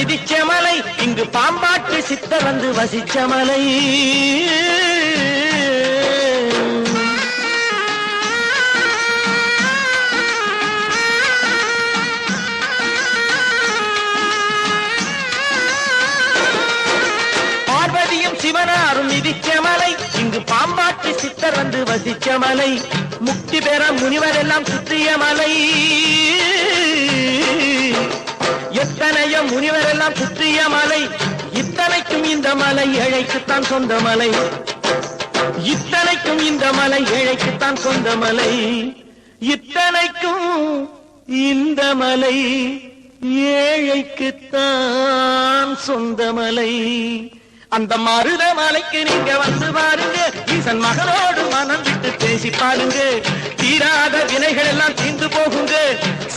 சிவனாரும் மலை இங்கு பாம்பாட்டு சித்த வந்து வசிச்ச மலை. பார்வதியும் சிவனாரும் மிதிச்ச மலை இங்கு பாம்பாட்டு சித்தர் வந்து வசிச்சமலை முக்தி பெற முனிவரெல்லாம் சுற்றிய மலை. எல்லாம் சுற்றிய மலை. இத்தனைக்கும் இந்த மலை ஏழைக்குத்தான் சொந்த மலை. இத்தனைக்கும் இந்த மலை ஏழைக்குத்தான் சொந்த மலை. இத்தனைக்கும் இந்த மலை ஏழைக்குத்தான் சொந்த மலை. அந்த மருத மலைக்கு நீங்க வந்து பாருங்க. ஈசன் மகனோடு மனம் விட்டு பேசி பாருங்க. தீராத வினைகள் எல்லாம் தீர்ந்து போகுங்க.